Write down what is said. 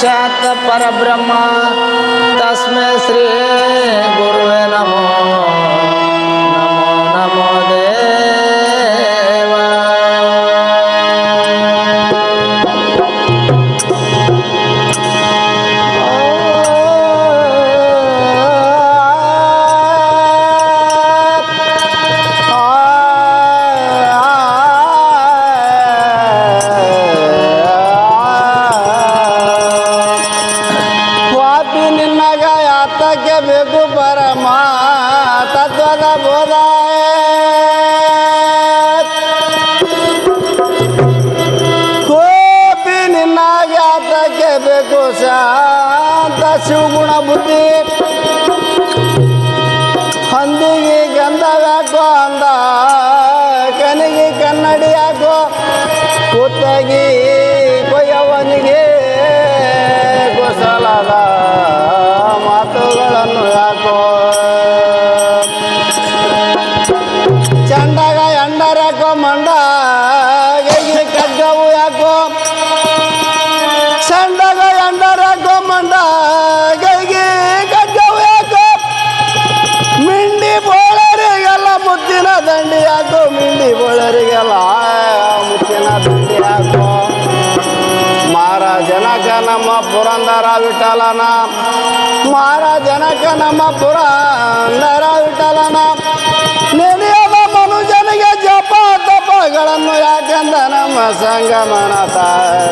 साक्षात् परब्रह्म तस्मै श्री ಬೇಕು ಪರಮ, ತತ್ವದ ಬೋಧ. ಕೋಪಿ ನಿನ್ನ ಯಾತಕ್ಕೆ ಬೇಕು? ಶಾಂತ ಶಿವಗುಣ ಬುದ್ಧಿ. ಹಂದಿಗೆ ಗಂಧ ಯಾಕೋ ಅಂದ ಕನಿಗೆ ಕನ್ನಡಿ ಯಾಕೋ ಕೊತ್ತಗಿ ಕೊಯ್ಯವನಿಗೆ ಮಂಡ ಗೈಗೆ ಕಗ್ಗವು ಯಾಕೋ? ಸಂಡಗ ಎಂಡರ ಮಂಡ ಗೈಗೆ ಕಗ್ಗವು ಯಾಕೋ? ಮಿಂಡಿ ಬೋಳರಿಗೆಲ್ಲ ಮುತ್ತಿನ ದಂಡಿ ಯಾಕೋ? ಮಿಂಡಿ ಬೋಳರಿಗೆಲ್ಲ ಮುತ್ತಿನ ದಂಡಿ ಯಾಕೋ? ಮಹಾರಾಜನಕ ನಮ್ಮ ಪುರಂದರ ವಿಠಲನ, ಮಹಾರಾಜನಕ ನಮ್ಮ ಪುರಂದರ ವಿಠಲನ ನೆನೆಯದ Sama Sangha Manata.